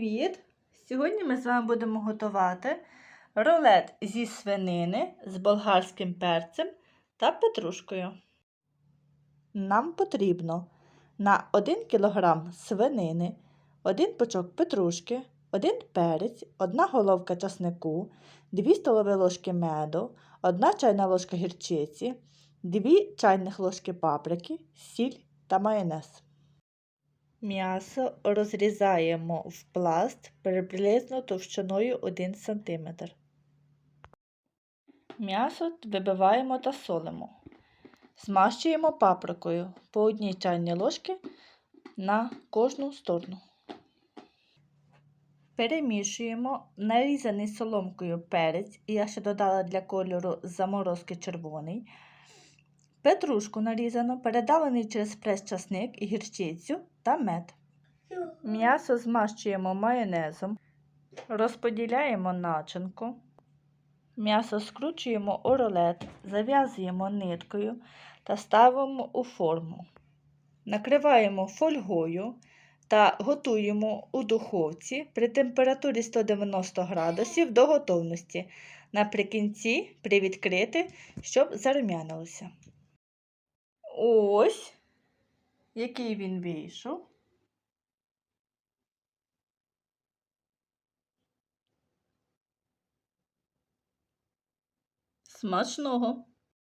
Привіт! Сьогодні ми з вами будемо готувати рулет зі свинини з болгарським перцем та петрушкою. Нам потрібно на 1 кг свинини, 1 пучок петрушки, 1 перець, 1 головка часнику, 2 столові ложки меду, 1 чайна ложка гірчиці, 2 чайних ложки паприки, сіль та майонез. М'ясо розрізаємо в пласт приблизно товщиною 1 см. М'ясо вибиваємо та солимо. Змащуємо паприкою по одній чайній ложці на кожну сторону. Перемішуємо нарізаний соломкою перець, і я ще додала для кольору заморозки червоний. Петрушку нарізану, передавлений через прес часник і гірчицю та мед. М'ясо змащуємо майонезом, розподіляємо начинку. М'ясо скручуємо у рулет, зав'язуємо ниткою та ставимо у форму. Накриваємо фольгою та готуємо у духовці при температурі 190 градусів до готовності. Наприкінці привідкрити, щоб зарум'янилося. Ось, який він вийшов. Смачного!